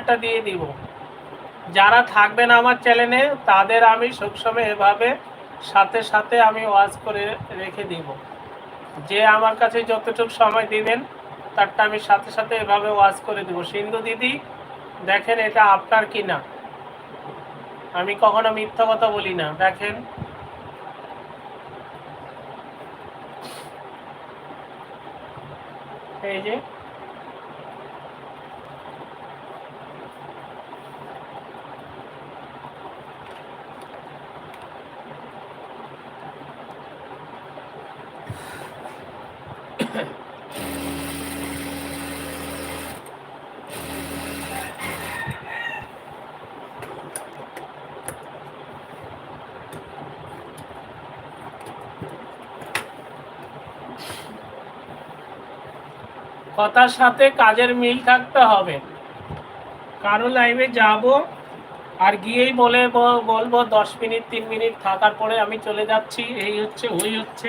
একটা দিয়ে দিব। যারা থাকবেন আমার চ্যানেলে তাদের আমি সবসময় এভাবে সাথে সাথে আমি ওয়াজ করে রেখে দিব। যে আমার কাছে যতটুকু সময় দিবেন, তারটা আমি সাথে সাথে এভাবে ওয়াজ করে দিব। সিন্ধু দিদি, দেখেন এটা আপনার কি না আমি কখনো মিথ্যা কথা বলি না। দেখেন। এই যে। কথার সাথে কাজের মিল থাকতে হবে। কারও লাইভে যাব আর গিয়েই বলে বলব, দশ মিনিট, তিন মিনিট থাকার পরে আমি চলে যাচ্ছি। এই হচ্ছে, ওই হচ্ছে।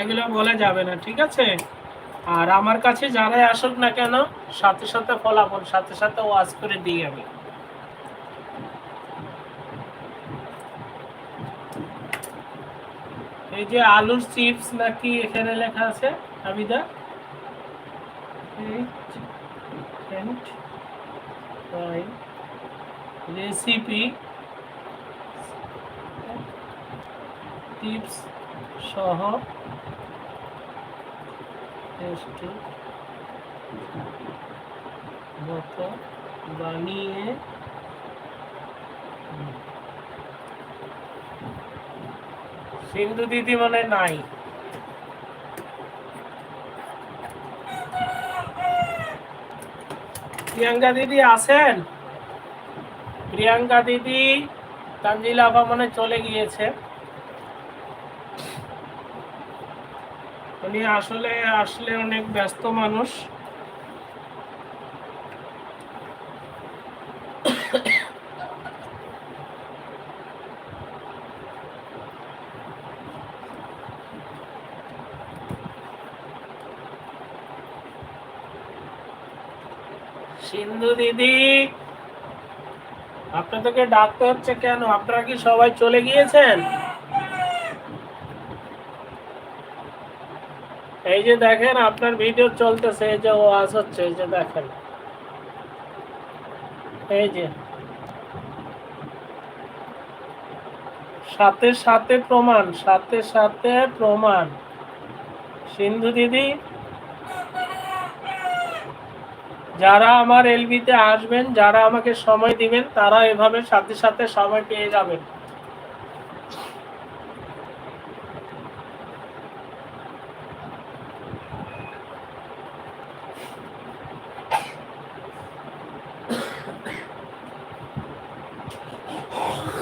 এগুলো বলা যাবে না, ঠিক আছে? আর আমার কাছে যারাই আসুক না কেন, সাথে সাথে ফলাফল, সাথে সাথে ওয়াজ করে দিই আমি। এই যে আলুর চিপস নাকি এখানে লেখা আছে? আবিদা রেসিপি টিপস সহ টেস্টি মতো বানিয়ে সিন্ধু দিদি মানে নাই প্রিয়াঙ্কা দিদি আছেন প্রিয়াঙ্কা দিদি তানজিলা আবা মনে চলে গিয়েছে। উনি আসলে আসলে অনেক ব্যস্ত মানুষ। সিন্ধু দিদি আপনাদেরকে ডাকতে হচ্ছে কেন? আপনারা কি সবাই চলে গিয়েছেন? এই যে দেখেন, আপনার ভিডিও চলতেছে, এই যে ওয়াজ হচ্ছে, এই যে দেখেন। এই যে। সাথে সাথে প্রমাণ, সাথে সাথে প্রমাণ। সিন্ধু দিদি যারা আমার এলবিতে আসবেন, যারা আমাকে সময় দিবেন, তারা এভাবে সাথে সাথে সময় পেয়ে যাবেন। আমার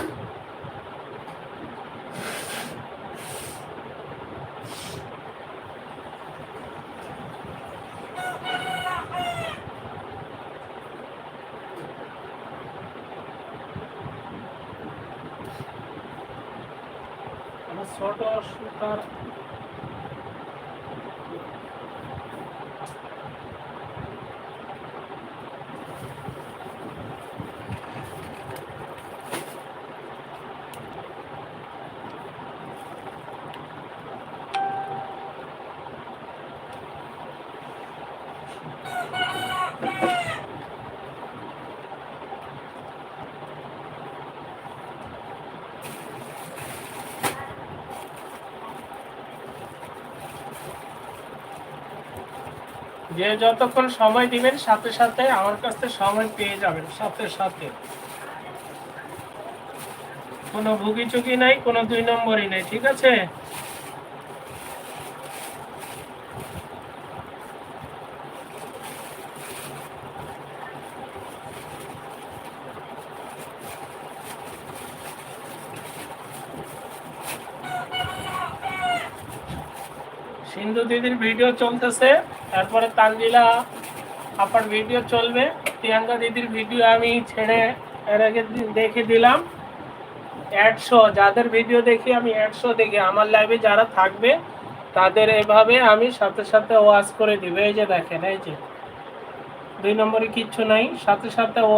ছোট সুতার যে যতক্ষণ সময় দিবেন, সাথে সাথে আমার কাছ সময় পেয়ে যাবেন, সাথে সাথে। কোনো ভুগি চুকি নাই, কোনো দুই নম্বরই নাই, ঠিক আছে? সিন্ধু দিদির ভিডিও চলতেছে। তারপরে তানজিলা, আপনার ভিডিও চলবে। প্রিয়াঙ্কা দিদির ভিডিও আমি ছেড়ে আগে দেখে দিলাম। একশো যাদের ভিডিও দেখি আমি একশো দেখি। আমার লাইভে যারা থাকবে, তাদের এভাবে আমি সাথে সাথে ওয়াশ করে দিবে। এই যে দেখেন, এই যে। দুই নম্বরে কিচ্ছু নাই, সাথে সাথে ও